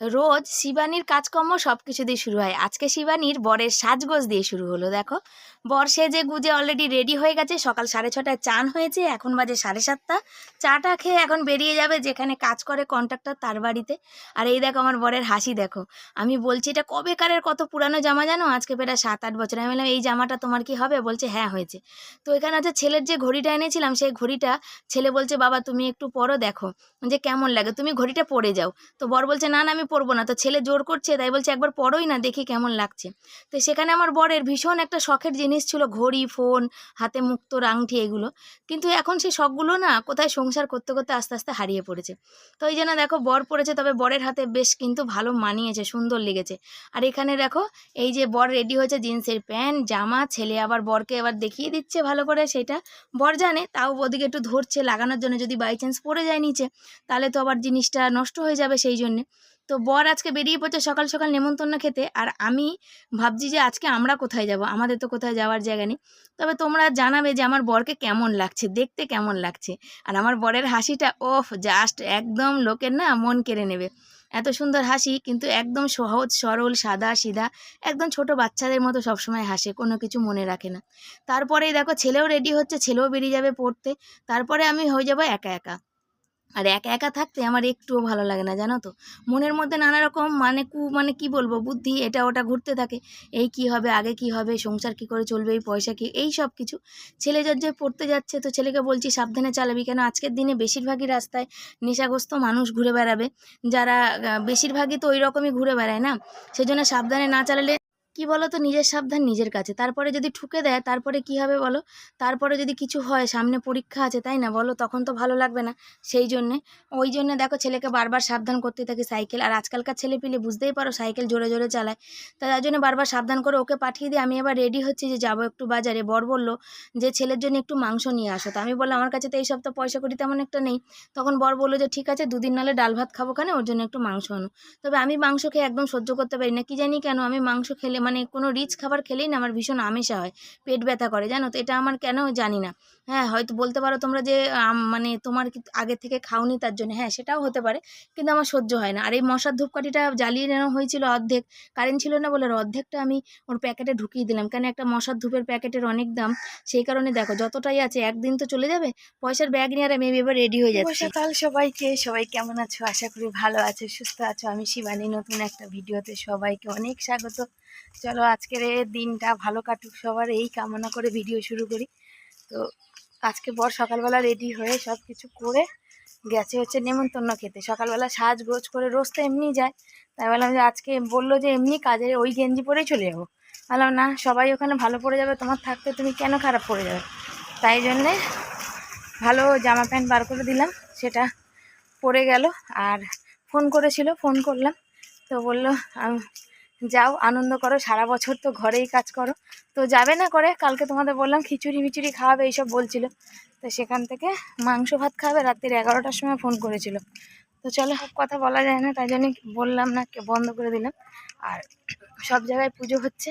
রোজ শিবানীর কাজকর্ম সব কিছু দিয়ে শুরু হয়। আজকে শিবানীর বরের সাজগোজ দিয়ে শুরু হলো, দেখো। বর সেজে গুজে অলরেডি রেডি হয়ে গেছে, সকাল সাড়ে ছটায় চান হয়েছে, এখন বাজে সাড়ে সাতটা। চাটা খেয়ে এখন বেরিয়ে যাবে, যেখানে কাজ করে কন্ট্রাক্টর তার বাড়িতে। আর এই দেখো আমার বরের হাসি, দেখো। আমি বলছি, এটা কবেকারের কত পুরানো জামা জানো? আজকে প্রায় সাত আট বছর। আমি বললাম, এই জামাটা তোমার কি হবে? বলছে হ্যাঁ হয়েছে। তো এখানে হচ্ছে ছেলের যে ঘড়িটা এনেছিলাম, সেই ঘড়িটা ছেলে বলছে, বাবা, তুমি একটু পরো, দেখো। যে কেমন লাগে, তুমি ঘড়িটা পরে যাও। তো বর বলছে, না না, আমি পরবো না। তো ছেলে জোর করছে, তাই বলছে একবার পরোই না, দেখি কেমন লাগছে। তো সেখানে আমার বরের ভীষণ একটা শখের জিনিস ছিল, ঘড়ি, ফোন, হাতে মুক্তোর আংটি এগুলো। কিন্তু এখন সেই শখগুলো না কোথায় সংসার করতে করতে আস্তে আস্তে হারিয়ে পড়েছে। তো এই জন্য দেখো, বর পড়েছে, তবে বরের হাতে বেশ কিন্তু ভালো মানিয়েছে, সুন্দর লেগেছে। আর এখানে দেখো, এই যে বর রেডি হয়েছে জিন্সের প্যান্ট, জামা, ছেলে আবার বরকে এবার দেখিয়ে দিচ্ছে ভালো করে সেটা। বর জানে, তাও ওদিকে একটু ধরছে, লাগানোর জন্য যদি বাই চান্স পড়ে যায় নিচে, তাহলে তো আবার জিনিসটা নষ্ট হয়ে যাবে সেই জন্যে। তো বর আজকে বেরিয়ে পড়ছে সকাল সকাল নেমন্তন্ন খেতে। আর আমি ভাবছি যে আজকে আমরা কোথায় যাব? আমাদের তো কোথায় যাওয়ার জায়গা নেই। তবে তোমরা জানাবে যে আমার বরকে কেমন লাগছে, দেখতে কেমন লাগছে। আর আমার বরের হাসিটা, ওফ জাস্ট একদম লোকের না মন কেড়ে নেবে। এত সুন্দর হাসি, কিন্তু একদম সহজ, সরল, সাদা, সিধা, একদম ছোট বাচ্চাদের মতো সবসময় হাসে, কোনো কিছু মনে রাখে না। তারপরেই দেখো, ছেলেও রেডি হচ্ছে, ছেলেও বেরিয়ে যাবে পড়তে। তারপরে আমি হয়ে যাব একা একা। আর একা একা থাকতে আমার একটুও ভালো লাগে না, জানো তো? মনের মধ্যে নানা রকম মানে কু মানে কি বলব, বুদ্ধি, এটা ওটা ঘুরতে থাকে। এই কি হবে, আগে কি হবে, সংসার কি করে চলবে, এই পয়সা কি, এই সব কিছু। ছেলে যার যে পড়তে যাচ্ছে, তো ছেলেকে বলছি, সাবধানে চালাবি। কেন? আজকের দিনে বেশিরভাগই রাস্তায় নেশাগ্রস্ত মানুষ ঘুরে বেড়াবে। যারা বেশিরভাগই তো ওই রকমই ঘুরে বেড়ায় না? সেজন্য সাবধানে না চালালে কি বলো তো নিজের সাবধান নিজের কাছে। তারপরে যদি ঠুকে দেয়, তারপরে কি হবে বলো? তারপরে যদি কিছু হয়, সামনে পরীক্ষা আছে, তাই না বলো? তখন তো ভালো লাগবে না। সেই জন্যে, ওই জন্য দেখো ছেলেকে বারবার সাবধান করতে থাকি সাইকেল। আর আজকালকার ছেলে পিলে বুঝতেই পারো সাইকেল জোরে জোরে চালায়। তার জন্য বারবার সাবধান করে ওকে পাঠিয়ে দিয়ে আমি এবার রেডি হচ্ছি যে যাব একটু বাজারে। বর বলল যে, ছেলের জন্য একটু মাংস নিয়ে আসো। তো আমি বললাম, আমার কাছে তো এই সপ্তাহ পয়সা করি তেমন একটা নেই। তখন বর বলল যে, ঠিক আছে, দুদিন নালে ডাল ভাত খাব কেন? ওর জন্য একটু মাংস আনো। তবে আমি মাংস খেয়ে একদম সহ্য করতে পারি না। কি জানি কেন আমি মাংস খেলে মানে কোনো রিচ খাবার খেলেই না আমার ভীষণ আমেশা হয় পেট ব্যথা করে জানো তো? এটা আমার কেন জানি না। হ্যাঁ হয়তো বলতে পারো তোমরা যে মানে তোমার আগে থেকে খাওনি তার জন্য। হ্যাঁ সেটাও হতে পারে কিন্তু আমার সহ্য হয় না। আর এই মশার ধূপকাঠিটা জ্বালিয়ে নেওয়া হয়েছিল অর্ধেক কারেন্ট ছিল না বলে অর্ধেকটা আমি ওর প্যাকেটে ঢুকিয়ে দিলাম। কেন একটা মশার ধূপের প্যাকেটের অনেক দাম সেই কারণে দেখো যতটাই আছে একদিন তো চলে যাবে পয়সার ব্যাগ নিয়ে আর আমি এবার রেডি হয়ে যাচ্ছি। সকাল সবাইকে সবাই কেমন আছো? আশা করি ভালো আছো সুস্থ আছো। আমি শিবানী নতুন একটা ভিডিওতে সবাইকে অনেক স্বাগত। চলো আজকের দিনটা ভালো কাটুক, সবার এই কামনা করে ভিডিও শুরু করি। তো আজকে বর সকালবেলা রেডি হয়ে সব কিছু করে গেছে হচ্ছে নেমন্তন্ন খেতে। সকালবেলা সাজ গোজ করে রোজ তো এমনি যায়। তাই বললাম যে আজকে বলল যে এমনি কাজে ওই গেঞ্জি পরেই চলে যাব। বললাম, না, সবাই ওখানে ভালো পড়ে যাবে, তোমার থাকতে তুমি কেন খারাপ পড়ে যাবে? তাই জন্যে ভালো জামা প্যান্ট বার করে দিলাম, সেটা পরে গেল। আর ফোন করেছিল, ফোন করলাম। তো বলল যাও, আনন্দ করো, সারা বছর তো ঘরেই কাজ করো। তো যাবে না করে? কালকে তোমাদের বললাম খিচুড়ি মিচুড়ি খাওয়াবে, এইসব বলছিল। তো সেখান থেকে মাংস ভাত খাবে রাত্রির এগারোটার সময় ফোন করেছিল। তো চলো সব কথা বলা যায় না, তাই জন্য বললাম না বন্ধ করে দিলাম। আর সব জায়গায় পুজো হচ্ছে।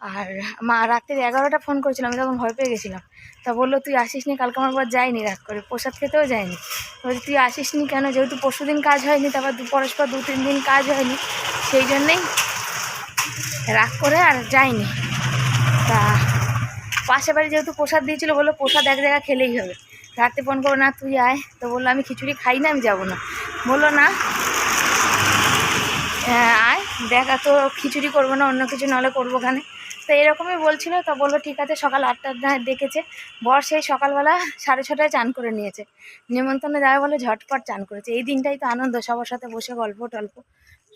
আর মা রাত্রির এগারোটা ফোন করেছিল, আমি তখন ভয় পেয়ে গেছিলাম। তা বলল, তুই আসিস নি? কালকে আমার বর যায়নি রাত করে, প্রসাদ খেতেও যায়নি। বলছি, তুই আসিস নি কেন? যেহেতু পরশু দিন কাজ হয়নি, তারপর পরস্পর দু তিন দিন কাজ হয়নি, সেই জন্যেই রাগ করে আর যায়নি। তা পাশে বাড়ি যেহেতু প্রসাদ দিয়েছিল বলল প্রসাদ এক জায়গায় খেলেই হবে। রাতে ফোন করো না তুই আয়। তো বলল আমি খিচুড়ি খাই না আমি যাব না। বলল না হ্যাঁ, আয় দেখা তো খিচুড়ি করব না অন্য কিছু নাহলে করব ওখানে। তো এরকমই বলছিল তা বলল ঠিক আছে সকাল আটটার ডেকেছে। বর সেই সকালবেলা সাড়ে ছটায় চান করে নিয়েছে। নেমন্তন্ন যাবে বলে ঝটপট চান করেছে। এই দিনটাই তো আনন্দ সবার সাথে বসে গল্প টল্প।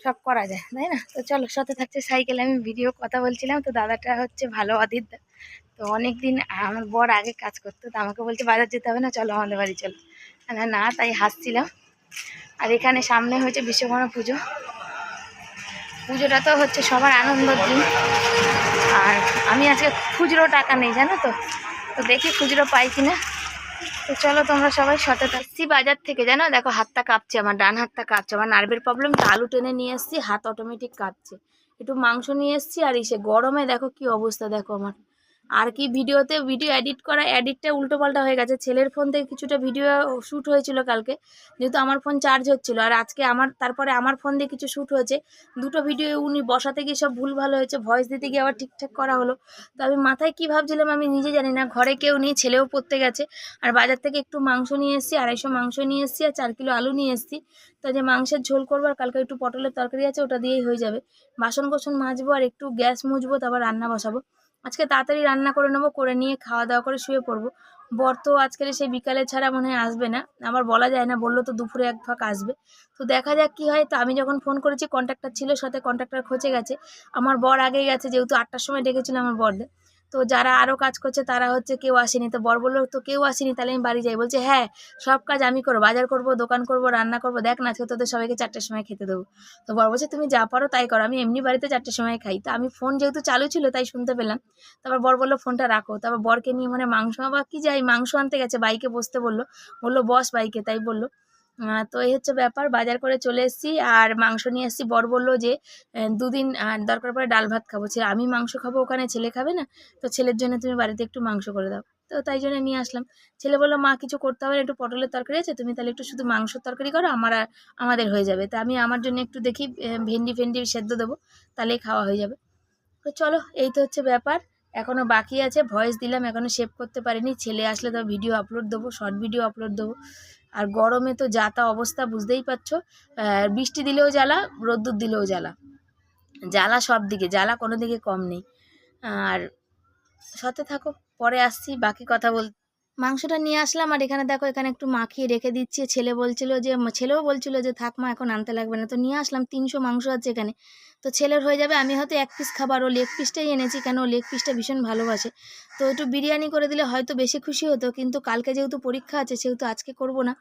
সব করা যায়, তাই না? তো চলো, সাথে থাকছে সাইকেলে আমি ভিডিও কথা বলছিলাম, তো দাদাটা হচ্ছে ভালো অদিতদা তো অনেক দিন আমার বর আগে কাজ করতো, তো আমাকে বলছে, বাজার যেতে হবে না, চলো আমাদের বাড়ি চলো। না না, তাই হাসছিলাম। আর এখানে সামনে হয়েছে বিশ্বকর্মা পুজো। পুজোটা তো হচ্ছে সবার আনন্দর দিন। আর আমি আজকে খুচরো টাকা নেই, জানো তো? তো দেখি খুচরো পাই কিনা। তো চলো তোমরা সবাই সাথে থাকছি বাজার থেকে, জানো? দেখো, হাতটা কাঁপছে, আমার ডান হাতটা কাঁপছে। আমার নার্ভের প্রবলেম তো আলু টেনে নিয়ে এসছি, হাত অটোমেটিক কাঁপছে। একটু মাংস নিয়ে এসছি, আর ইসে গরমে দেখো কি অবস্থা, দেখো আমার। আর কি ভিডিওতে ভিডিও এডিট করা এডিটটা উল্টোপাল্টা হয়ে গেছে। ছেলের ফোন থেকে কিছুটা ভিডিও শ্যুট হয়েছিল কালকে, যেহেতু আমার ফোন চার্জ হচ্ছিল। আর আজকে আমার, তারপরে আমার ফোন দিয়ে কিছু শ্যুট হয়েছে। দুটো ভিডিও উনি বসাতে গিয়ে সব ভুল ভালো হয়েছে ভয়েস দিতে গিয়ে আবার ঠিকঠাক করা হলো। তো আমি মাথায় কী ভাবছিলাম আমি নিজে জানি না, ঘরে কেউ নেই, ছেলেও পড়তে গেছে। আর বাজার থেকে একটু মাংস নিয়ে এসেছি, আড়াইশো মাংস নিয়ে এসেছি আর চার কিলো আলু নিয়ে এসেছি। তো যে মাংসের ঝোল করব আর কালকে একটু পটলের তরকারি আছে, ওটা দিয়েই হয়ে যাবে। বাসন কোসন মাজবো আর একটু গ্যাস মুজবো তারপর রান্না বসাবো। আজকে তাড়াতাড়ি রান্না করে নেব, করে নিয়ে খাওয়া দাওয়া করে শুয়ে পড়ব। বর তো আজকের সেই বিকালে ছাড়া মনে হয় আসবে না। আবার বলা যায় না, বলল তো দুপুরে এক ফাঁক আসবে। তো দেখা যাক কি হয়। তো আমি যখন ফোন করেছি কন্ট্রাক্টার ছিল, সাথে কন্ট্রাক্টর খোঁজে গেছে। আমার বর আগেই গেছে, যেহেতু আটটার সময় ডেকেছিল আমার বরদের তো যারা আরও কাজ করছে তারা হচ্ছে কেউ আসেনি। তো বর বলল, তো কেউ আসেনি, তাহলে আমি বাড়ি যাই। বলছে হ্যাঁ সব কাজ আমি করব, বাজার করব, দোকান করব, রান্না করব। দেখ না, আজকে তোদের সবাইকে চারটের সময় খেতে দেবো। তো বর বলছে, তুমি যা পারো তাই করো, আমি এমনি বাড়িতে চারটের সময় খাই। তো আমি ফোন যেহেতু চালু ছিল তাই শুনতে পেলাম। তারপর বর বলল, ফোনটা রাখো। তারপর বরকে নিয়ে মানে মাংস বা কি যাই, মাংস আনতে গেছে, বাইকে বসতে বলল। বলল, বস বাইকে। তাই বলল। তো এই হচ্ছে ব্যাপার। বাজার করে চলে এসেছি আর মাংস নিয়ে এসেছি। বর বলল যে দুদিন দরকার পড়ে ডাল ভাত খাব। ছেলে, আমি মাংস খাব ওখানে, ছেলে খাবে না? তো ছেলের জন্য তুমি বাড়িতে একটু মাংস করে দাও। তো তাই জন্য নিয়ে আসলাম। ছেলে বলল, মা, কিছু করতে হবে না, একটু পটলের তরকারি আছে, তুমি তাহলে একটু শুধু মাংসর তরকারি করো, আমার আমাদের হয়ে যাবে। তা আমি আমার জন্য একটু দেখি ভেন্ডি ফেন্ডি সেদ্ধ দেবো, তাহলেই খাওয়া হয়ে যাবে। তো চলো, এই তো হচ্ছে ব্যাপার। এখনও বাকি আছে, ভয়েস দিলাম এখনও সেভ করতে পারিনি। ছেলে আসলে তো ভিডিও আপলোড দেবো, শর্ট ভিডিও আপলোড দেবো। আর গরমে তো যা তা অবস্থা বুঝতেই পারছ। বৃষ্টি দিলেও জ্বালা, রোদ্দুর দিলেও জ্বালা। জ্বালা সব দিকে, জ্বালা কোনো দিকে কম নেই। আর সাথে থাকো, পরে আসছি, বাকি কথা বল মাংসটা নিয়ে আসলাম আর এখানে দেখো, এখানে একটু মাখিয়ে রেখে দিচ্ছি। ছেলে বলছিল যে ছেলেও বলছিল যে, থাক মা, এখন আনতে লাগবে না। তো নিয়ে আসলাম, তিনশো মাংস আছে এখানে। তো ছেলের হয়ে যাবে, আমি হয়তো এক পিস খাবার, ও লেগ পিসটাই এনেছি কেন লেগ পিসটা ভীষণ ভালোবাসে। তো একটু বিরিয়ানি করে দিলে হয়তো বেশি খুশি হতো, কিন্তু কালকে যেহেতু পরীক্ষা আছে, সেহেতু আজকে করব না।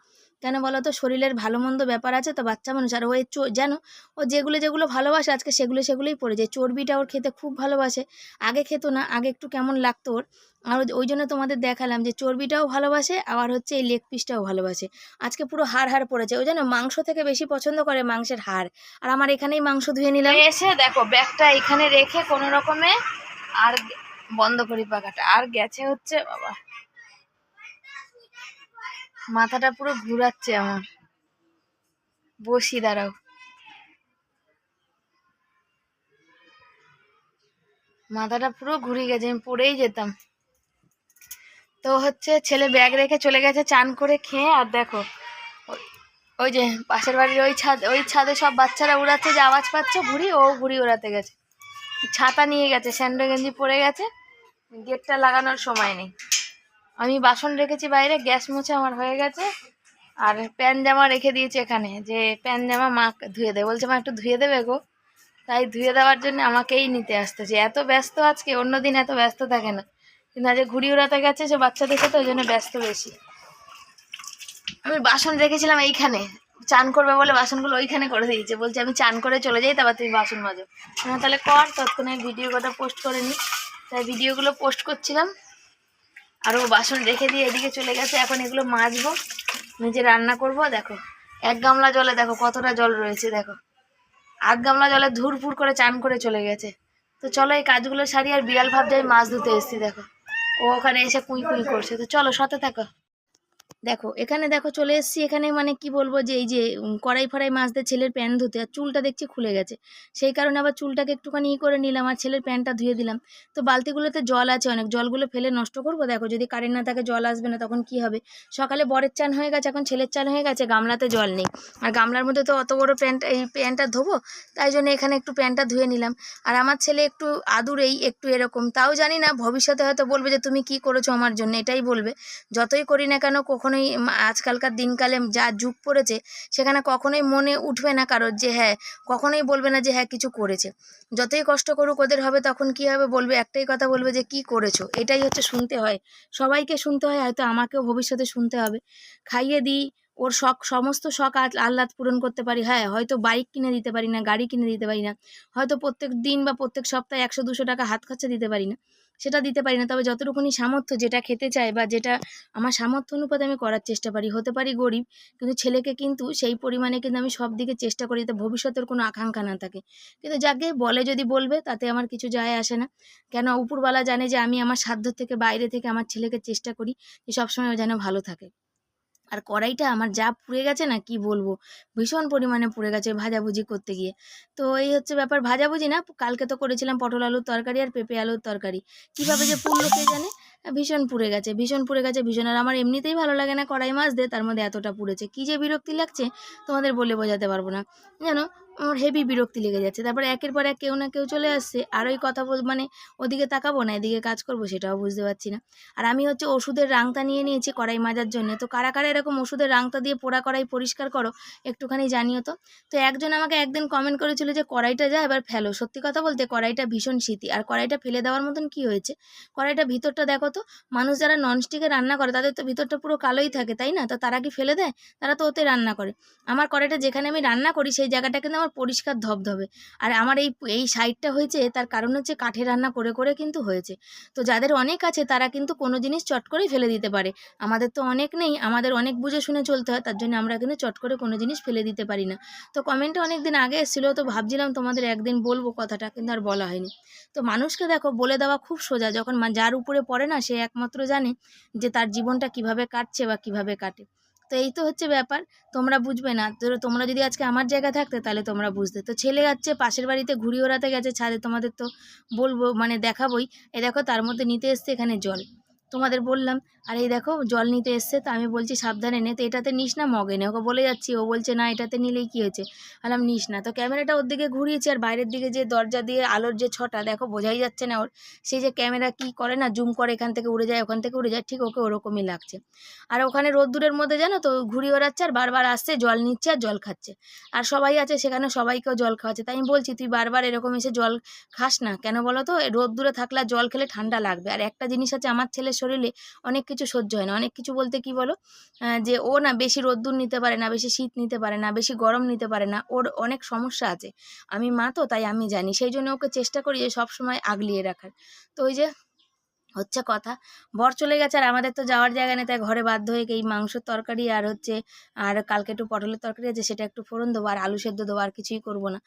কেন বলো তো? শরীরের ভালো মন্দ ব্যাপার আছে তো বাচ্চা মানুষ। আর ও জানো, ও যেগুলো যেগুলো ভালোবাসে, আজকে সেগুলো সেগুলোই পড়ে যায়। চর্বিটা ওর খেতে খুব ভালোবাসে। আগে খেত না, আগে একটু কেমন লাগতো ওর। আর ওই জন্য তোমাদের দেখালাম যে চর্বিটাও ভালোবাসে, আবার হচ্ছে এই লেগ পিসটাও ভালোবাসে। আজকে পুরো হাড় হাড় পড়েছে। ওই জন্য মাংস থেকে বেশি পছন্দ করে মাংসের হাড়। আর আমার এখানেই মাংস ধুয়ে নিলাম। এসে দেখো, ব্যাগটা এখানে রেখে কোনো রকমে আর বন্ধ করি পাকাটা আর গেছে হচ্ছে, বাবা। মাথাটা পুরো ঘুরাচ্ছে আমার। বসি, দাঁড়াও। মাথাটা পুরো ঘুরে গেছে, আমি পড়েই যেতাম। তো হচ্ছে ছেলে ব্যাগ রেখে চলে গেছে, চান করে খেয়ে, আর দেখো, ওই- যে পাশের বাড়ির ওই ছাদ, ওই ছাদে সব বাচ্চারা উড়াচ্ছে, যে আওয়াজ পাচ্ছে ঘুড়ি ও ঘুড়ি উড়াতে গেছে। ছাতা নিয়ে গেছে স্যান্ডো গেঞ্জি পরে গেছে, গেটটা লাগানোর সময় নেই। আমি বাসন রেখেছি বাইরে, গ্যাস মুছে আমার হয়ে গেছে। আর প্যান জামা রেখে দিয়েছি এখানে, যে প্যান জামা মা ধুয়ে দেবে বলছে, মা, একটু ধুয়ে দেবে গো। তাই ধুয়ে দেওয়ার জন্য আমাকেই নিতে আসতেছে। এত ব্যস্ত আজকে, অন্যদিন এত ব্যস্ত থাকে না। কিন্তু আজ ঘুড়ি উড়াতে গেছে, সে বাচ্চাদের সাথে ওই জন্য ব্যস্ত বেশি। আমি বাসন রেখেছিলাম এইখানে। চান করবে বলে বাসনগুলো ওইখানে করে দিয়েছে। বলছে, আমি চান করে চলে যাই, তারপর তুমি বাসন মাজো। তাহলে কর তৎক্ষণে ভিডিও কথা পোস্ট করে নিই তাই ভিডিওগুলো পোস্ট করছিলাম। আর ও বাসন রেখে দিয়ে এদিকে চলে গেছে। এখন এগুলো মাজবো, নিজে রান্না করব। দেখো, এক গামলা জলে দেখো কতটা জল রয়েছে, দেখো। আধ গামলা জলে ধুরফুর করে চান করে চলে গেছে। তো চলো এই কাজগুলো সারি আর বিড়াল ভাব যাই মাছ ধুতে এসেছি, দেখো। ও ওখানে এসে কুঁই কুঁই করছে। তো চলো, সাথে থাকো। দেখো, এখানে দেখো চলে এসেছি, এখানে মানে কি বলব যে এই যে কড়াই ফড়াই মাছ দিয়ে ছেলের প্যান্ট ধুতে, আর চুলটা দেখছি খুলে গেছে। সেই কারণে আবার চুলটাকে একটুখানি ই করে নিলাম, আর ছেলের প্যান্টটা ধুয়ে দিলাম। তো বালতিগুলোতে জল আছে অনেক, জলগুলো ফেলে নষ্ট করব? দেখো, যদি কারেন্ট না থাকে জল আসবে না, তখন কি হবে? সকালে বরের চান হয়ে গেছে, এখন ছেলের চান হয়ে গেছে, গামলাতে জল নেই। আর গামলার মধ্যে তো অত বড় প্যান্ট, এই প্যান্টটা ধোবো, তাই জন্য এখানে একটু প্যান্টটা ধুয়ে নিলাম। আর আমার ছেলে একটু আদুরেই একটু এরকম, তাও জানি না, ভবিষ্যতে হয়তো বলবে যে, তুমি কি করেছ আমার জন্য? এটাই বলবে। যতই করি না কেন কখনোই আজকালকার দিনকালে যা যুগ পড়েছে, সেখানে কখনোই মনে উঠবে না কারোর যে হ্যাঁ কখনোই বলবে না যে হ্যাঁ কিছু করেছে। যতই কষ্ট করুক ওদের হবে, তখন কি হবে বলবে? একটাই কথা বলবে যে, কি করেছ? এটাই হচ্ছে শুনতে হয়। সবাইকে শুনতে হয়, হয়তো আমাকেও ভবিষ্যতে শুনতে হবে। খাইয়ে দিই, ওর শখ, সমস্ত শখ আহ- আহ্লাদ পূরণ করতে পারি। হ্যাঁ হয়তো বাইক কিনে দিতে পারি না, গাড়ি কিনে দিতে পারি না। হয়তো প্রত্যেক দিন বা প্রত্যেক সপ্তাহে একশো, দুশো টাকা হাত খরচা দিতে পারি না। সেটা দিতে পারি না। তবে যতটুকুনি সামর্থ্য যেটা খেতে চায় বা যেটা আমার সামর্থ্য অনুপাতে আমি করার চেষ্টা পারি, হতে পারি গরিব, কিন্তু ছেলেকে কিন্তু সেই পরিমাণে কিন্তু আমি সব দিকে চেষ্টা করি যাতে ভবিষ্যতের কোনো আকাঙ্ক্ষা না থাকে। কিন্তু যাকে বলে যদি বলবে, তাতে আমার কিছু যায় আসে না। কেন উপরওয়ালা জানে যে আমি আমার সাধ্য থেকে, বাইরে থেকে আমার ছেলেকে চেষ্টা করি যে সবসময় ও যেন ভালো থাকে। আর কড়াইটা আমার যা পুড়ে গেছে না কি বলব? ভীষণ পরিমাণে পুড়ে গেছে ভাজাভুজি করতে গিয়ে। তো এই হচ্ছে ব্যাপার, ভাজাভুজি না, কালকে তো করেছিলাম পটল আলুর তরকারি আর পেঁপে আলুর তরকারি। কীভাবে যে পুড়লো কে জানে? ভীষণ পুড়ে গেছে, ভীষণ পুড়ে গেছে, ভীষণ। আর আমার এমনিতেই ভালো লাগে না কড়াই মাছ দিয়ে, তার মধ্যে এতটা পুড়েছে। কী যে বিরক্তি লাগছে, তোমাদের বলে বোঝাতে পারব না। জানো আমার হেভি বিরক্তি লেগে যাচ্ছে। তারপরে একের পর এক কেউ না কেউ চলে আসছে। আর ওই কথা বল মানে ওদিকে তাকাবো না, এদিকে কাজ করব সেটাও বুঝতে পারছি না। আর আমি হচ্ছে ওষুধের রাংতা নিয়ে নিয়েছি কড়াই মাজার জন্য। তো কারা কারা এরকম ওষুধের রাংতা দিয়ে পোড়া কড়াই পরিষ্কার করো একটুখানি জানিও তো। তো একজন আমাকে একদিন কমেন্ট করেছিল যে কড়াইটা যা এবার ফেলো। সত্যি কথা বলতে কড়াইটা ভীষণ শীতি। আর কড়াইটা ফেলে দেওয়ার মতন কি হয়েছে? কড়াইটা ভিতরটা দেখো তো, মানুষ যারা ননস্টিকে রান্না করে তাদের তো ভিতরটা পুরো কালোই থাকে, তাই না? তো তারা কি ফেলে দেয়? তারা তো ওতে রান্না করে। আমার কড়াইটা যেখানে আমি রান্না করি সেই জায়গাটা কিন্তু পরিষ্কার ধবধবে। আর আমার এই এই সাইডটা হয়েছে, তার কারণ হচ্ছে কাঠে রান্না করে করে কিন্তু হয়েছে। তো যাদের অনেক আছে, তারা কিন্তু কোনো জিনিস চট করেই ফেলে দিতে পারে। আমাদের তো অনেক নেই, আমাদের অনেক বুঝে শুনে চলতে হয়, তার জন্য আমরা কিন্তু চট করে কোনো জিনিস ফেলে দিতে পারি না। তো কমেন্টে অনেক দিন আগে এসেছিল, তো ভাবছিলাম তোমাদের একদিন বলব কথাটা, কিন্তু আর বলা হয়নি। তো মানুষকে দেখো, বলে দেওয়া খুব সোজা, যখন যার উপরে পড়ে না, সে একমাত্র জানে যে তার জীবনটা কীভাবে কাটছে বা কীভাবে কাটে। তো এই তো হচ্ছে ব্যাপার। তোমরা বুঝবে না। ধরো তোমরা যদি আজকে আমার জায়গা থাকতে, তাহলে তোমরা বুঝতে। তো ছেলে যাচ্ছে, পাশের বাড়িতে ঘুরি ওড়াতে গেছে, ছাদে তোমাদের তো বলব মানে দেখাবই। এ দেখো, তার মধ্যে নিতে এসছে এখানে জল। তোমাদের বললাম, আর এই দেখো, জল নিতে এসছে, তো আমি বলছি সাবধানে নে। তো এটাতে নিস না, মগে নে। ওকে বলে যাচ্ছি, ও বলছে, না, এটাতে নিলেই কী হয়েছে? আলাম নিস না। তো ক্যামেরাটা ওর দিকে ঘুরিয়েছি, আর বাইরের দিকে যে দরজা দিয়ে আলোর যে ছটা, দেখো, বোঝাই যাচ্ছে না ওর। সেই যে ক্যামেরা কি করে না, জুম করে, এখান থেকে উড়ে যায়, ওখান থেকে উড়ে যায়, ঠিক ওকে ওরকমই লাগছে। আর ওখানে রোদ্দুরের মধ্যে জানো তো ঘুরি ওড়াচ্ছে, আর বারবার আসছে, জল নিচ্ছে, আর জল খাচ্ছে। আর সবাই আছে, সেখানে সবাইকেও জল খাওয়াচ্ছে। তাই আমি বলছি, তুই বারবার এরকম এসে জল খাস না। কেন বলো তো, রোদ্দুরে থাকলে জল খেলে ঠান্ডা লাগবে। আর একটা জিনিস আছে, আমার ছেলের শরীরে অনেক কিছু সহ্য হয় না। অনেক কিছু বলতে কি বলো? যে ও না বেশি রোদ্দুর নিতে পারে না, বেশি শীত নিতে পারে না, বেশি গরম নিতে পারে না, ওর অনেক সমস্যা আছে। আমি মা তো, তাই আমি জানি। সেই জন্য ওকে চেষ্টা করি যে সব সময় আগলিয়ে রাখার। তো ওই যে হচ্ছে কথা, বর চলে গেছে আর আমাদের তো যাওয়ার জায়গা নেই, তাই ঘরে বাধ্য হয়ে এই মাংসের তরকারি আর হচ্ছে, আর কালকে একটু পটলের তরকারি আছে, সেটা একটু ফোড়ন দেবো আর আলু সেদ্ধ দেবো, আর কিছুই করব না।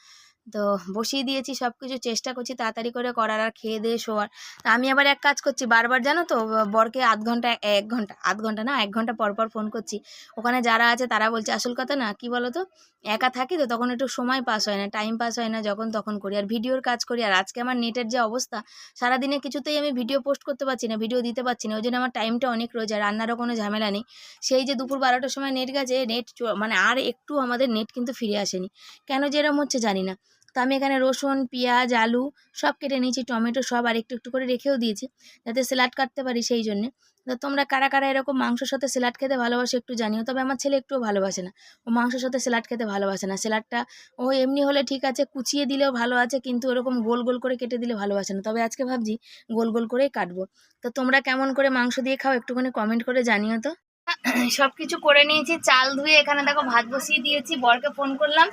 তো বসিয়ে দিয়েছি সব কিছু চেষ্টা করছি তাড়াতাড়ি করে করার আর খেয়ে দিয়ে শোয়ার। আমি আবার এক কাজ করছি, বারবার জানো তো বরকে আধ ঘণ্টা এক ঘণ্টা, আধ ঘণ্টা না, এক ঘণ্টা পর পর ফোন করছি। ওখানে যারা আছে তারা বলছে, আসল কথা না, কি বলো তো একা থাকি তো তখন একটু সময় পাস হয় না টাইম পাস হয় না, যখন তখন করি। আর ভিডিওর কাজ করি, আর আজকে আমার নেটের যে অবস্থা, সারাদিনে কিছুতেই আমি ভিডিও পোস্ট করতে পারছি না, ভিডিও দিতে পারছি না, ওই জন্য আমার টাইমটা অনেক রয়েছে, আর রান্নারও কোনো ঝামেলা নেই। সেই যে দুপুর বারোটার সময় নেট গেছে, নেট মানে আর একটু আমাদের নেট কিন্তু ফিরে আসেনি। কেন যে এরম হচ্ছে জানি না। তো আমি এখানে রসুন, পেঁয়াজ, আলু সব কেটে নিয়েছি, টমেটো সব আর একটু একটু করে রেখেও দিয়েছি যাতে স্যালাড কাটতে পারি সেই জন্যে। তো তোমরা কারা কারা এরকম মাংসর সাথে স্যালাড খেতে ভালোবাসো একটু জানিও, তবে আমার ছেলে একটুও ভালোবাসে না। ও মাংসর সাথে স্যালাড খেতে ভালোবাসে না। স্যালাডটা ও এমনি হলে ঠিক আছে, কুচিয়ে দিলেও ভালো আছে, কিন্তু ওরকম গোল গোল করে কেটে দিলে ভালোবাসে না। তবে আজকে ভাবছি গোল গোল করেই কাটবো। তো তোমরা কেমন করে মাংস দিয়ে খাও একটুখানি কমেন্ট করে জানিও তো। সব কিছু করে নিয়েছি, চাল ধুয়ে এখানে দেখো ভাত বসিয়ে দিয়েছি, বরকে ফোন করলাম।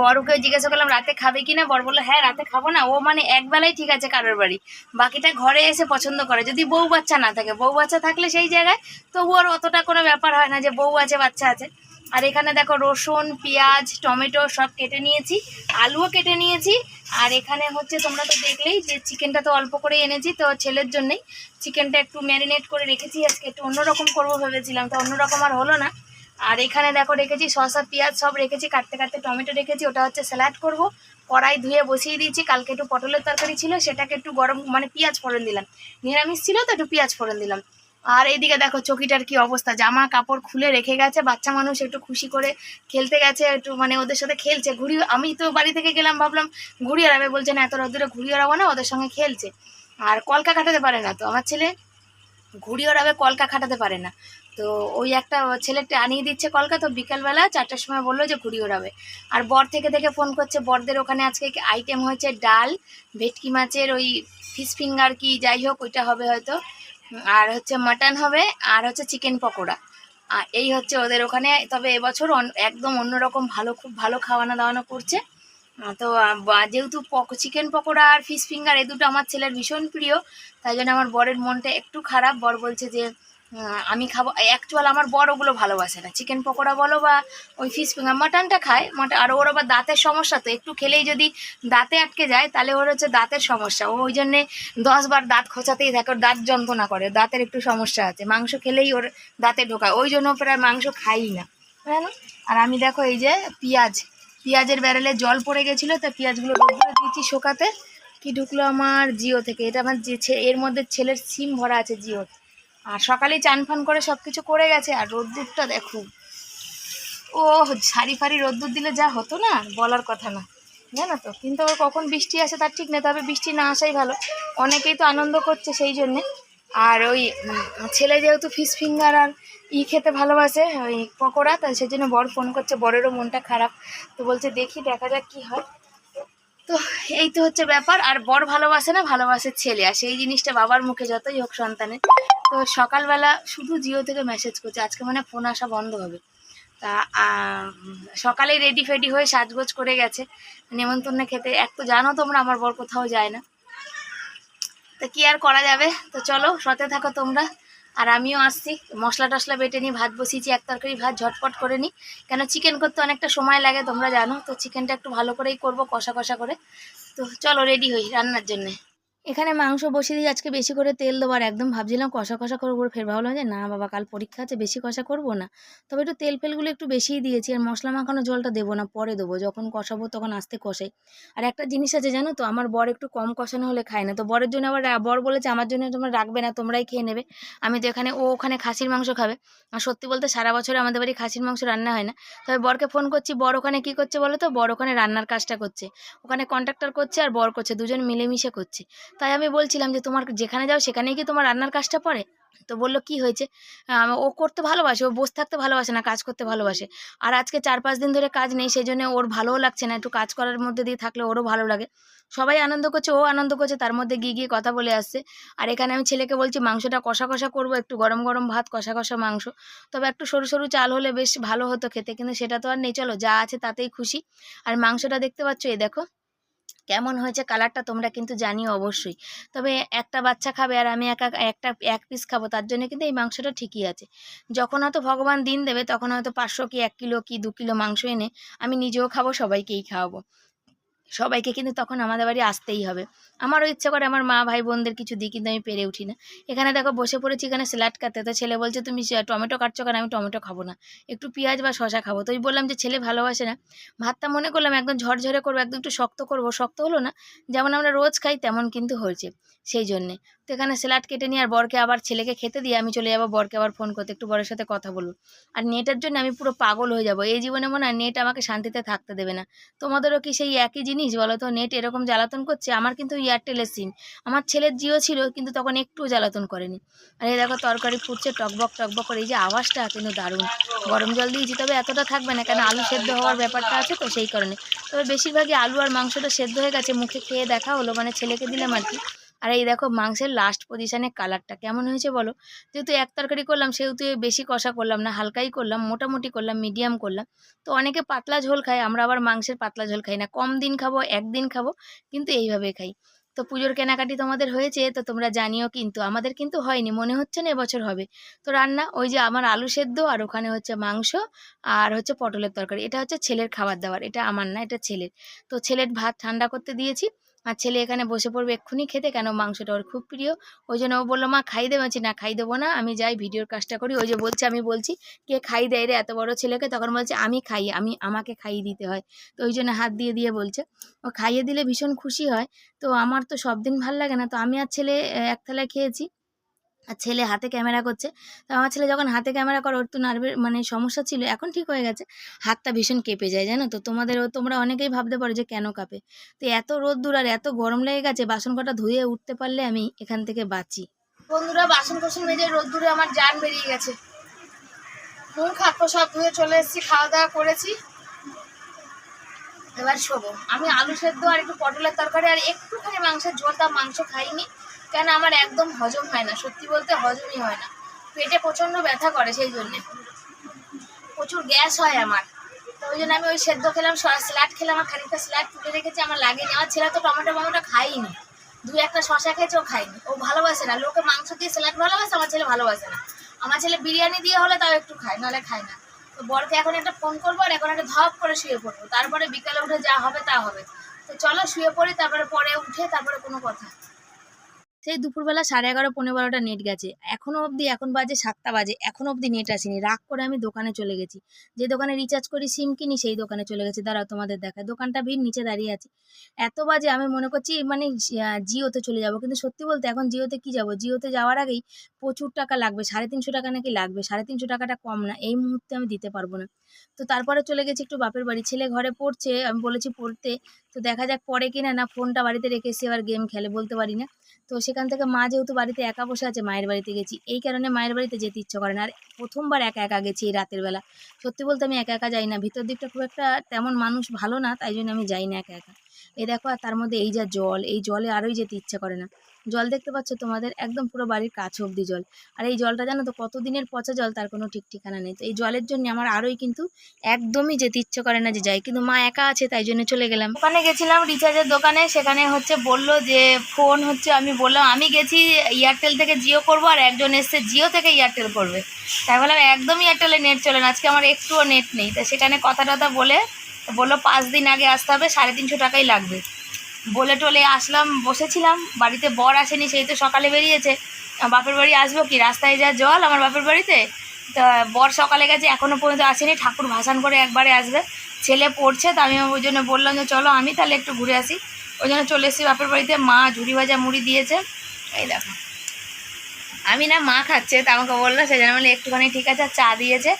বরকে জিজ্ঞাসা করলাম, রাতে খাবে কি না বর বলল হ্যাঁ রাতে খাব না। ও মানে একবেলাই ঠিক আছে কারোর বাড়ি। বাকিটা ঘরে এসে পছন্দ করে। যদি বউ বাচ্চা না থাকে, বউ বাচ্চা থাকলে সেই জায়গায় তবু আর অতটা কোনো ব্যাপার হয় না যে বউ আছে, বাচ্চা আছে। আর এখানে দেখো রসুন, পেঁয়াজ, টমেটো সব কেটে নিয়েছি, আলুও কেটে নিয়েছি। আর এখানে হচ্ছে তোমরা তো দেখলেই যে চিকেনটা তো অল্প করে এনেছি, তো ছেলের জন্যই চিকেনটা একটু ম্যারিনেট করে রেখেছি, আজকে একটু অন্যরকম করব ভেবেছিলাম, তো অন্যরকম আর হলো না। আর এখানে দেখো রেখেছি শসা, পেঁয়াজ সব রেখেছি, কাটতে কাটতে টমেটো রেখেছি, ওটা হচ্ছে স্যালাড করব। কড়াই ধুয়ে বসিয়ে দিয়েছি, কালকে একটু পটলের তরকারি ছিল, সেটাকে একটু গরম মানে পেঁয়াজ ফোড়ন দিলাম। নিরামিষ ছিল, তো একটু পেঁয়াজ ফোড়ন দিলাম। আর এদিকে দেখো চকিটার কি অবস্থা, জামা কাপড় খুলে রেখে গেছে, বাচ্চা মানুষ একটু খুশি করে খেলতে গেছে, একটু মানে ওদের সাথে খেলছে, ঘুড়ি, আমি তো বাড়ি থেকে গেলাম, ভাবলাম ঘুড়ি ওড়াবে বলছে না এত রোদ্দুরে ঘুড়ি ওড়াবো না, ওদের সঙ্গে খেলছে। আর কলকা কাটাতে পারে না তো, আমার ছেলে ঘুড়ি ওড়াবে, কলকা খাটাতে পারে না। তো ওই একটা ছেলেটা আনিয়ে দিচ্ছে কলকা তো বিকালবেলা চারটার সময় বলল যে ঘুড়ি ওড়াবে। আর বর থেকে থেকে ফোন করছে, বরদের ওখানে আজকে আইটেম হয়েছে ডাল, ভেটকি মাছের ওই ফিশ ফিঙ্গার কি, যাই হোক, ওইটা হবে হয়তো। আর হচ্ছে মাটন হবে, আর হচ্ছে চিকেন পকোড়া। আর এই হচ্ছে ওদের ওখানে, তবে এবছর একদম অন্যরকম ভালো, খুব ভালো খাওয়ানো দাওয়ানো করছে। তো যেহেতু পক চিকেন পকোড়া আর ফিশ ফিঙ্গার এ দুটো আমার ছেলের ভীষণ প্রিয়। তাই জন্য আমার বরের মনটা একটু খারাপ। বর বলছে যে আমি খাব। অ্যাকচুয়াল আমার বড় ওগুলো ভালোবাসে না। চিকেন পকোড়া বলো বা ওই ফিশ ফিঙ্গার মাটনটা খায়, মাটন আর ওর আবার দাঁতের সমস্যা তো, একটু খেলেই যদি দাঁতে আটকে যায়, তাহলে ওর হচ্ছে দাঁতের সমস্যা। ও ওই জন্যে দশবার দাঁত খোঁচাতেই থাকে, ওর দাঁত যন্ত্রণা করে। দাঁতের একটু সমস্যা আছে। মাংস খেলেই ওর দাঁতে ঢোকায়। ওই জন্য প্রায় মাংস খাই না। জানো আর আমি দেখো এই যে পেঁয়াজ। পেঁয়াজের ব্যারেলে জল পড়ে গেছিল, তো পেঁয়াজগুলো রোদ্রে দিয়েছি শোকাতে। কি ঢুকলো আমার জিও থেকে। এটা আমার যে এর মধ্যে ছেলের সিম ভরা আছে জিও। আর সকালেই চান ফান করে সব কিছু করে গেছে, আর রোদ্দুরটা দেখো। ও শাড়ি ফাড়ি রোদ্দুর দিলে যা হতো না, বলার কথা না। জানো তো, কিন্তু আবার কখন বৃষ্টি আসে তার ঠিক নেই, তবে বৃষ্টি না আসাই ভালো। অনেকেই তো আনন্দ করছে সেই জন্যে। আর ওই ছেলে যেহেতু ফিশ ফিঙ্গার আর ই খেতে ভালোবাসে, ওই পকোড়া, তাই সেই জন্য বর ফোন করছে, বরেরও মনটা খারাপ। তো বলছে, দেখি, দেখা যাক কি হয়। তো এই তো হচ্ছে ব্যাপার। আর বর ভালোবাসে না, ভালোবাসে ছেলে। আর সেই জিনিসটা বাবার মুখে যতই হোক সন্তানের। তো সকালবেলা শুধু জিও থেকে মেসেজ করছে। আজকে মানে ফোন আসা বন্ধ হবে। তা সকালে রেডি ফেডি হয়ে সাজগোজ করে গেছে। নেমন্তন্ন খেতে। এক তো জানো তোমরা, আমার বর কোথাও যায় না। তা কি আর করা যাবে? তো চলো, সতে থাকো তোমরা। আর আমিও আসছি। মশলা টশলা বেটে নিই ভাত বসিয়েছি, এক তরকারি ভাত ঝটপট করে নিই। কেন চিকেন করতে অনেকটা সময় লাগে, তোমরা জানো। তো চিকেনটা একটু ভালো করেই করব কষা কষা করে। তো চলো রেডি হই রান্নার জন্যে। এখানে মাংস বসিয়ে দিয়ে আজকে বেশি করে তেল দেবো আর একদম ভাবছিলাম কষা কষা করব ফের ভাবলাম যে না বাবা, কাল পরীক্ষা আছে, বেশি কষা করব না। তবে একটু তেল ফেলগুলো একটু বেশিই দিয়েছি আর মশলা মাখানো জলটা দেবো না, পরে দেবো, যখন কষাবো তখন আস্তে কষাই আর একটা জিনিস আছে জানো তো, আমার বর একটু কম কষানো হলে খায় না, তো বরের জন্য আবার বর বলেছে আমার জন্য তোমরা রাখবে না, তোমরাই খেয়ে নেবে। আমি তো এখানে, ও ওখানে খাসির মাংস খাবে। আর সত্যি বলতে সারা বছরে আমাদের বাড়ি খাসির মাংস রান্না হয় না। তবে বরকে ফোন করছি, বর ওখানে কী করছে বলো তো? বর ওখানে রান্নার কাজটা করছে। ওখানে কন্ট্রাক্টর করছে আর বর করছে, দুজন মিলেমিশে করছে। তাই আমি বলছিলাম যে, তোমার যেখানে যাও সেখানেই কি তোমার রান্নার কাজটা পড়ে? তো বলল, কি হয়েছে? ও করতে ভালোবাসে, ও বসে থাকতে ভালোবাসে না, কাজ করতে ভালোবাসে। আর আজকে চার পাঁচ দিন ধরে কাজ নেই সেই জন্য ওর ভালোও লাগছে না, একটু কাজ করার মধ্যে দিয়ে থাকলে ওরও ভালো লাগে। সবাই আনন্দ করছে, ও আনন্দ করছে, তার মধ্যে গিয়ে গিয়ে কথা বলে আসছে। আর এখানে আমি ছেলেকে বলছি, মাংসটা কষা কষা করব, একটু গরম গরম ভাত, কষা কষা মাংস। তবে একটু সরু সরু চাল হলে বেশ ভালো হতো খেতে, কিন্তু সেটা তো আর নেই, চলো যা আছে তাতেই খুশি। আর মাংসটা দেখতে পাচ্ছ, এই দেখো। কেমন হয়েছে কালারটা তোমরা কিন্তু জানিও অবশ্যই। তবে একটা বাচ্চা খাবে আর আমি একা, একটা, এক পিস খাব, তার জন্য কিন্তু এই মাংসটা ঠিকই আছে। যখন হয়তো ভগবান দিন দেবে, তখন হয়তো পাঁচশো কি, এক কিলো কি, দু কিলো মাংস এনে আমি নিজেও খাব, সবাইকেই খাওয়াবো। সবাইকে কিন্তু তখন আমাদের বাড়ি আসতেই হবে। আমারও ইচ্ছা করে আমার মা, ভাই, বোনদের কিছু দিই, কিন্তু আমি পেরে উঠি না। এখানে দেখো বসে পড়েছি, এখানে স্যালাড কাটতে। তো ছেলে বলছে, তুমি টমেটো কাটছো কেন? আমি টমেটো খাব না। একটু পেঁয়াজ বা শশা খাব। তো ওই বললাম যে, ছেলে ভালোবাসে না। ভাতটা মনে করলাম একদম ঝরঝরে করব, একদম একটু শক্ত করব। শক্ত হলো না, যেমন আমরা রোজ খাই, তেমন কিন্তু হয়েছে। সেই জন্যে। তো এখানে স্যালাড কেটে নিয়ে আর বরকে আবার ছেলেকে খেতে দিয়ে আমি চলে যাব, বরকে আবার ফোন করতে, একটু বরের সাথে কথা বলব। আর নেটের জন্য আমি পুরো পাগল হয়ে যাব। এই জীবনে মনে হয় নেট আমাকে শান্তিতে থাকতে দেবে না। তোমাদেরও কি সেই একই জিনিস? বলো তো, নেট এরকম জ্বালাতন করছে? আমার কিন্তু এয়ারটেলের সিম আমার ছেলের জিও ছিল, কিন্তু তখন একটু জ্বালাতন করেনি। আর এই দেখো, তরকারি ফুটছে, টকবক টকবক করে। এই যে আওয়াজটা কিন্তু দারুণ। গরম জল দিয়েছি, তবে এতটা থাকবে না, কেন আলু সেদ্ধ হওয়ার ব্যাপারটা আছে তো সেই কারণে। তবে বেশিরভাগই আলু আর মাংসটা সেদ্ধ হয়ে গেছে, মুখে খেয়ে দেখা হলো। মানে ছেলেকে দিলাম আর কি। আর এই দেখো মাংসের লাস্ট পজিশানে কালারটা কেমন হয়েছে বলো? যেহেতু এক তরকারি করলাম, সেহেতু বেশি কষা করলাম না, হালকাই করলাম, মোটামুটি করলাম মিডিয়াম করলাম। তো অনেকে পাতলা ঝোল খায়, আমরা আবার মাংসের পাতলা ঝোল খাই না। কম দিন খাব, একদিন খাব, কিন্তু এইভাবে খাই। তো পুজোর কেনাকাটি তোমাদের হয়েছে, তো তোমরা জানিও কিন্তু, আমাদের কিন্তু হয়নি, মনে হচ্ছে না এবছর হবে। তো রান্না, ওই যে আমার আলু সেদ্ধ, আর ওখানে হচ্ছে মাংস, আর হচ্ছে পটলের তরকারি। এটা হচ্ছে ছেলের খাবার দাবার, এটা আমার না, এটা ছেলের। তো ছেলের ভাত ঠান্ডা করতে দিয়েছি আর ছেলে এখানে বসে পড়বে এক্ষুনি খেতে কেন? মাংসটা ওর খুব প্রিয়। ওই জন্য ও বলল, মা খাই দেবে না খাই দেবো না। আমি যাই, ভিডিওর কাজটা করি। ওই যে বলছে, আমি বলছি, কে খাই দেয় রে এত বড় ছেলেকে? তখন বলছে, আমি খাই, আমি, আমাকে খাইয়ে দিতে হয়। তো ওই জন্য হাত দিয়ে দিয়ে বলছে। ও খাইয়ে দিলে ভীষণ খুশি হয়। তো আমার তো সব দিন ভালো লাগে না। তো আমি আর ছেলে এক থালায় খেয়েছি। আর ছেলে হাতে ক্যামেরা করছে। তো আমার ছেলে যখন হাতে ক্যামেরা করে, ওর তো নার্ভের মানে সমস্যা ছিল, এখন ঠিক হয়ে গেছে। হাতটা ভীষণ কেঁপে যায়, জানো তো? তোমাদের তোমরা অনেকেই ভাবতে পারো যে কেন কাঁপে। তো এত রোদ্দুর আর এত গরম লেগে গেছে বাসন কটা ধুয়ে উঠতে পারলে আমি এখান থেকে বাঁচি। বন্ধুরা বাসন কোসন মেজে রোদ্দুরে আমার জান বেরিয়ে গেছে। মুখ হাত সব ধুয়ে চলে এসেছি খাওয়া দাওয়া করেছি। এবার শোবো। আমি আলু সেদ্ধ আর একটু পটলের তরকারি, আর একটুখানি মাংসের ঝোল, তা মাংস খাইনি। কেন আমার একদম হজম হয় না? সত্যি বলতে হজমই হয় না। পেটে প্রচণ্ড ব্যথা করে সেই জন্যে। প্রচুর গ্যাস হয় আমার। তো ওই জন্য আমি ওই সেদ্ধ খেলাম স্যালাড খেলাম, আর খানিকটা স্যালাড তুলে রেখেছি, আমার লাগেনি। আমার ছেলে তো টমেটো মমেটো খাইনি দু একটা শশা খেয়েছে, ও খাইনি ও ভালোবাসে না। লোকে মাংস দিয়ে স্যালাড ভালোবাসে, আমার ছেলে ভালোবাসে না। আমার ছেলে বিরিয়ানি দিয়ে হলে তাও একটু খায়, নাহলে খায় না। তো বরকে এখন একটা ফোন করব, আর এখন একটা ধপ করে শুয়ে পড়ব। তারপরে বিকালে উঠে যা হবে তা হবে। তো চলো শুয়ে পড়ি, তারপরে পরে উঠে তারপরে কোনো কথা। সেই দুপুরবেলা সাড়ে এগারো পনেরো বারোটা নেট গেছে। এখনও অবধি, এখন বাজে সাতটা বাজে, এখনও অবধি নেট আসেনি। রাগ করে আমি দোকানে চলে গেছি। যে দোকানে রিচার্জ করি সিম কিনি, সেই দোকানে চলে গেছি। দাঁড়াও, তোমাদের দেখায় দোকানটা ভিড়, নিচে দাঁড়িয়ে আছে। এত বাজে, আমি মনে করছি মানে জিওতে চলে যাব। কিন্তু সত্যি বলতে, এখন জিওতে কি যাব? জিওতে যাওয়ার আগেই প্রচুর টাকা লাগবে। সাড়ে তিনশো টাকা নাকি লাগবে? সাড়ে তিনশো টাকাটা কম না। এই মুহূর্তে আমি দিতে পারব না। তো তারপরে চলে গেছি একটু বাপের বাড়ি। ছেলে ঘরে পড়ছে, আমি বলেছি পড়তে। তো দেখা যাক পরে কিনা না, ফোনটা বাড়িতে রেখে এসে আবার গেম খেলে, বলতে পারি না। তো সেখান থেকে মা যেহেতু বাড়িতে একা বসে আছে, মায়ের বাড়িতে গেছি। এই কারণে মায়ের বাড়িতে যেতে ইচ্ছা করে না। আর প্রথমবার একা একা গেছি এই রাতের বেলা। সত্যি বলতে আমি একা একা যাই না। ভিতর দিকটা খুব একটা তেমন মানুষ ভালো না, তাই জন্য আমি যাই না একা একা। এ দেখো, আর তার মধ্যে এই যা জল, এই জলে আরোই যেতে ইচ্ছা করে না। জল দেখতে পাচ্ছ? তোমাদের একদম পুরো বাড়ির কাছে অবধি জল। আর এই জলটা জানো তো, কতদিনের পচা জল তার কোনো ঠিক ঠিকানা নেই। তো এই জলের জন্য আমার আরোই কিন্তু একদমই যেতে ইচ্ছে করে না যে যাই। কিন্তু মা একা আছে, তাই জন্য চলে গেলাম। ওখানে গেছিলাম রিচার্জের দোকানে, সেখানে হচ্ছে বলল যে ফোন হচ্ছে, আমি বললাম, আমি গেছি এয়ারটেল থেকে জিও করব আর একজন এসছে জিও থেকে এয়ারটেল করবে। তাই বললাম, একদমই এয়ারটেলে নেট চলে না, আজকে আমার একটুও নেট নেই। তা সেখানে কথা টথা বলে, বলল, পাঁচ দিন আগে আসতে হবে, সাড়ে তিনশো টাকাই লাগবে। বলে টলে আসলাম, বসেছিলাম। বাড়িতে বর আসেনি, সেই তো সকালে বেরিয়েছে। বাপের বাড়ি আসব কি? রাস্তায় যা জল আমার বাপের বাড়িতে? তা বর সকালে গেছে এখনও পর্যন্ত আসেনি। ঠাকুর ভাসান করে একবারে আসবে। ছেলে পড়ছে, তা আমি ওই জন্য বললাম যে, চলো আমি তাহলে একটু ঘুরে আসি। ওই জন্য চলে এসেছি বাপের বাড়িতে। মা ঝুড়ি ভাজা মুড়ি দিয়েছে। এই দেখো। আমি না মা খাচ্ছে, তা আমাকে বলল, সে জন্য বলে একটুখানি ঠিক আছে চা দিয়েছে।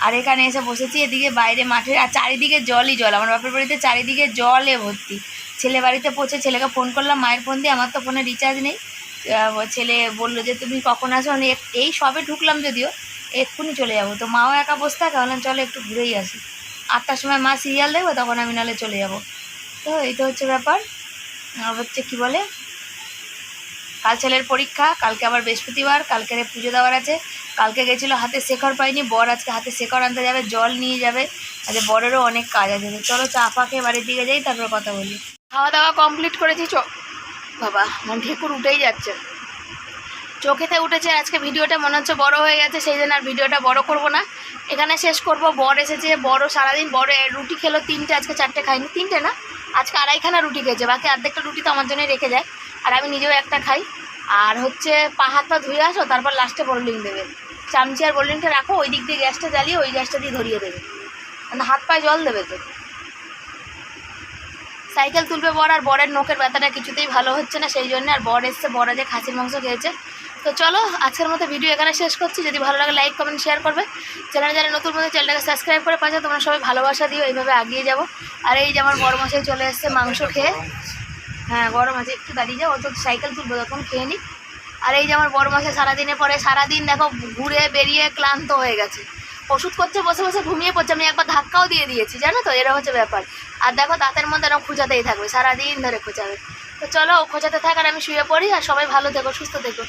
আর এখানে এসে বসেছি, এদিকে বাইরে মাঠে, আর চারিদিকে জলই জল। আমার বাপের বাড়িতে চারিদিকে জলে ভর্তি। ছেলে বাড়িতে পৌঁছে ছেলেকে ফোন করলাম, মায়ের ফোন দিয়ে আমার তো ফোনে রিচার্জ নেই। ছেলে বলল যে, তুমি কখন আসো? আমি এই সবে ঢুকলাম যদিও, এক্ষুনি চলে যাব। তো মাও একা বসে থাকে, বললাম, চলো একটু ঘুরেই আসি। আটটার সময় মা সিরিয়াল দেখব, তখন আমি নাহলে চলে যাব। তো এই তো হচ্ছে ব্যাপার। আর হচ্ছে কি বলে? কাল ছেলের পরীক্ষা, কালকে আবার বৃহস্পতিবার, কালকে পুজো দেওয়ার আছে। কালকে গেছিল হাতে শেখর পাইনি, বর আজকে হাতে শেখর আনতে যাবে, জল নিয়ে যাবে। আজকে বরেরও অনেক কাজ আছে। চলো চা ফা খেয়ে বাড়ির দিকে যাই, তারপর কথা বলি। খাওয়া দাওয়া কমপ্লিট করেছি, চো, বাবা আমার ঢেকুর উঠেই যাচ্ছে। চোখেতে উঠেছে, আজকে ভিডিওটা মনে হচ্ছে বড় হয়ে গেছে, সেই জন্য আর ভিডিওটা বড় করব না। এখানে শেষ করব, বর এসেছে, বড় সারাদিন বড় রুটি খেলো তিনটে, আজকে চারটে খাইনি, তিনটে না? আজকে আড়াইখানা রুটি খেয়েছে, বাকি অর্ধেকটা রুটি তো আমার জন্যই রেখে যায়, আর আমি নিজেও একটা খাই। আর হচ্ছে, পা, হাত, পা ধুয়ে আসো, তারপর লাস্টে বোল্ডিং দেবে। চামচি আর বোল্ডিংটা রাখো, ওই দিক দিয়ে গ্যাসটা জ্বালিয়ে ওই গ্যাসটা দিয়ে ধরিয়ে দেবে। মানে হাত, পায়ে জল দেবে তো। সাইকেল তুলবে বর আর বরের নোকের ব্যথাটা কিছুতেই ভালো হচ্ছে না, সেই জন্য আর বর এসছে বড় যে খাসির মাংস খেয়েছে। তো চলো, আজকের মতো ভিডিও এখানে শেষ করছি। যদি ভালো লাগে লাইক কমেন্ট শেয়ার করবে। চ্যানেল যারা নতুন মতো চ্যানেলটাকে সাবস্ক্রাইব করে পাচ্ছে তোমরা সবাই ভালোবাসা দিও, এইভাবে আগিয়ে যাব। আর এই যে আমার বড় চলে এসছে মাংস খেয়ে। হ্যাঁ বড় মাসে একটু দাঁড়িয়ে যাও, ও তো সাইকেল তুলবো, তখন খেয়ে নিই আর এই যে আমার বড় মাসে সারাদিনে পরে, সারাদিন দেখো, ঘুরে বেরিয়ে ক্লান্ত হয়ে গেছে। ওষুধ করছে, বসে বসে ঘুমিয়ে পড়ছে, আমি একবার ধাক্কাও দিয়ে দিয়েছি, জানো তো? এরা হচ্ছে ব্যাপার। আর দেখো, দাঁতের মধ্যে এরকম খোঁজাতেই থাকবে, সারাদিন ধরে খোঁজাবে তো চলো খোঁজাতে থাক আর আমি শুয়ে পড়ি, আর সবাই ভালো দেখো সুস্থ থেকো।